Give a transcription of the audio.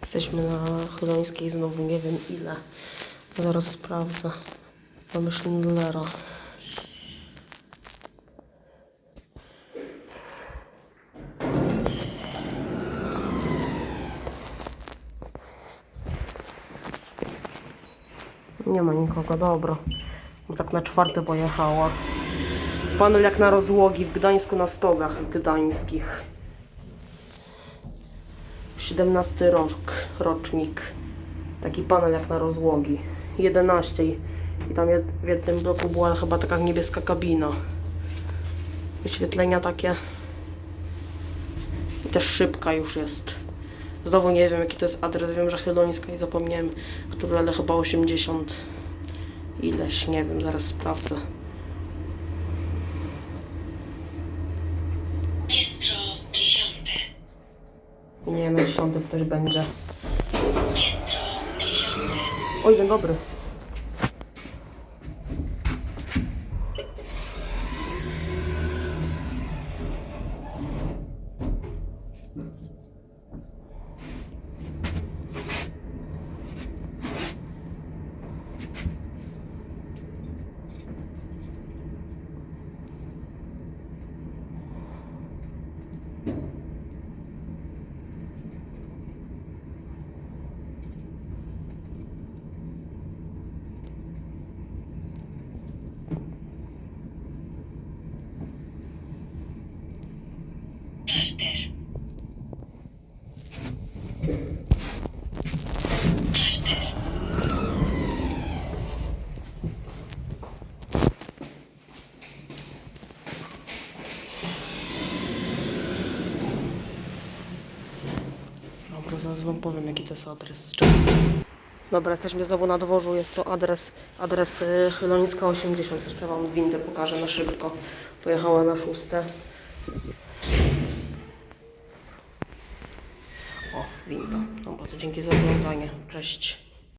Jesteśmy na Chylońskiej znowu, nie wiem ile. Zaraz sprawdzę. Mamy Schindlera. Nie ma nikogo, dobra. Bo tak na czwarte pojechała. Panel jak na rozłogi w Gdańsku na stogach gdańskich. 17 rok, rocznik. Taki panel jak na rozłogi. 11. I tam w jednym bloku była chyba taka niebieska kabina. Wyświetlenia takie. I też szybka już jest. Znowu nie wiem jaki to jest adres. Wiem, że Chylońska i zapomniałem, który, ale chyba 80 ileś. Nie wiem, zaraz sprawdzę. Nie, na 10 ktoś będzie. Oj, dzień dobry. Dobra, zaraz wam powiem jaki to jest adres. Dobra, jesteśmy znowu na dworzu. Jest to adres, adres Chylońska 80. Jeszcze wam windę pokażę na szybko. Pojechała na szóste. O, winda. Dobra, to dzięki za oglądanie. Cześć.